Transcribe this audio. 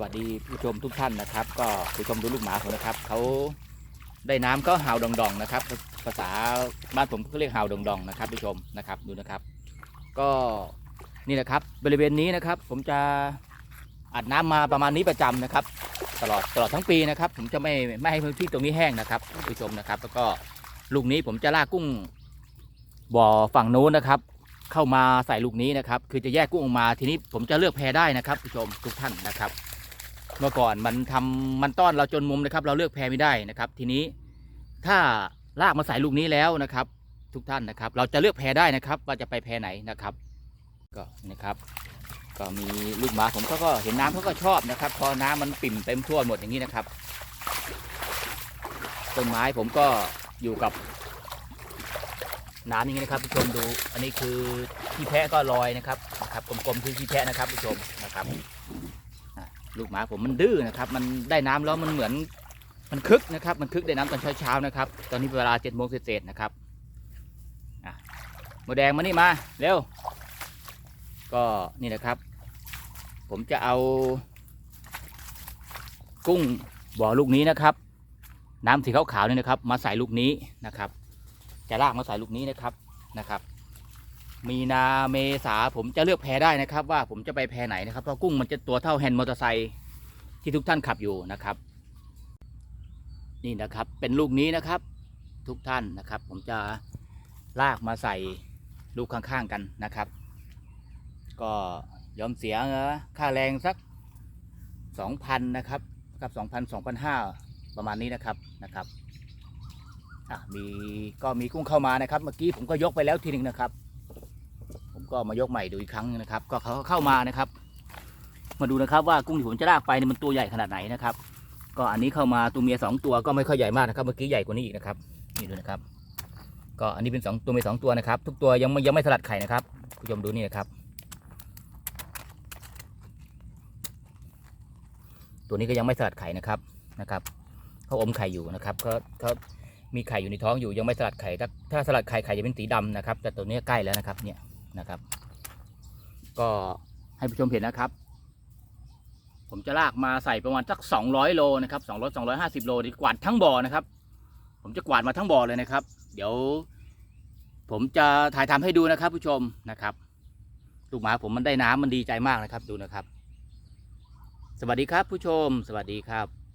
วัสดีผู้ชมทุกท่านนะครับ ก็ผู้ชมดูลูกหมาผมนะครับเขาได้น้ำก็เห่าดองๆนะครับ ภาษาบ้านผมก็เรียกเห่าดองๆนะครับผู้ชมนะครับดูนะครับ ก็นี่นะครับบริเวณนี้นะครับ ผมจะอัดน้ำมาประมาณนี้ประจำนะครับ ตลอดตลอดทั้งปีนะครับ ผมจะไม่ไม่ให้พื้นที่ตรงนี้แห้งนะครับผู้ชมนะครับ แล้วก็ลูกนี้ผมจะลากกุ้งบ่อฝั่งโน้นนะครับ เข้ามาใส่ลูกนี้นะครับ คือจะแยกกุ้งออกมาทีนี้ผมจะเลือกแพรได้นะครับผู้ชมทุกท่านนะครับ เมื่อก่อนมันทำมันต้อนเราจนมุมนะครับ เราเลือกแพรไม่ได้นะครับ ทีนี้ถ้าลากมาใส่ลูกนี้แล้วนะครับ ทุกท่านนะครับ เราจะเลือกแพรได้นะครับว่าจะไปแพรไหนนะครับ ก็นะครับ ก็มีลูกหมาผมเขาก็เห็นน้ำเขาก็ชอบนะครับ พอน้ำมันปิ่มเต็มทั่วหมดอย่างนี้นะครับต้นไม้ผมก็อยู่กับน้ำอย่างนี้นะครับผู้ชมดู อันนี้คือขี้แพะก็ลอยนะครับนะครับกลมๆคือขี้แพะนะครับผู้ชมนะครับ ลูกหมาผมมันดื้อนะครับมันได้น้ำแล้วมันเหมือนมันคึกนะครับ มันคึกได้น้ำตอนเช้าๆนะครับ ตอนนี้เวลาเจ็ดโมงเศษนะครับอะหมดแดงมานี่มาเร็วก็นี่นะครับ ผมจะเอา กุ้งบ่อลูกนี้นะครับ น้ำสีขาวๆนี่นะครับ มาใส่ลูกนี้นะครับ จะลากมาใส่ลูกนี้นะครับนะครับ มีนาเมษาผมจะเลือกแพได้นะครับ ว่าผมจะไปแพไหนนะครับเพราะกุ้งมันจะตัวเท่าแฮนด์มอเตอร์ไซค์ที่ทุกท่านขับอยู่นะครับ นี่นะครับเป็นลูกนี้นะครับ ทุกท่านนะครับ ผมจะลากมาใส่ลูกข้างๆกันนะครับ ก็ยอมเสียค่าแรงสักสองพันนะครับกับสองพันสองพันห้าประมาณนี้นะครับนะครับอะมีก็มีกุ้งเข้ามานะครับ เมื่อกี้ผมก็ยกไปแล้วทีหนึ่งนะครับ ก็มายกใหม่ดูอีกครั้งนะครับ ก็เขาเข้ามานะครับ มาดูนะครับว่ากุ้งที่ผมจะลากไปเนี่ยมันตัวใหญ่ขนาดไหนนะครับ ก็อันนี้เข้ามาตัวเมียสองตัวก็ไม่ค่อยใหญ่มากนะครับ เมื่อกี้ใหญ่กว่านี้อีกนะครับนี่ดูนะครับ ก็อันนี้เป็นสองตัวเมียสองตัวนะครับ ทุกตัวยังไม่ยังไม่สลัดไข่นะครับผู้ชมดูนี่นะครับ ตัวนี้ก็ยังไม่สลัดไข่นะครับนะครับเขาอมไข่อยู่นะครับก็เขามีไข่อยู่ในท้องอยู่ยังไม่สลัดไข่ถ้าถ้าสลัดไข่ไข่จะเป็นสีดำนะครับ แต่ตัวนี้ใกล้แล้วนะครับเนี่ย นะครับ ก็ให้ผู้ชมเห็นนะครับ ผมจะลากมาใส่ประมาณสัก 200 โลนะครับ200 250 โลดีกวาดทั้งบ่อนะครับ ผมจะกวาดมาทั้งบ่อเลยนะครับ เดี๋ยว ผมจะถ่ายทำให้ดูนะครับ ผู้ชมนะครับลูกหมาผมมันได้น้ำมันดีใจมากนะครับดูนะครับ สวัสดีครับผู้ชม สวัสดีครับ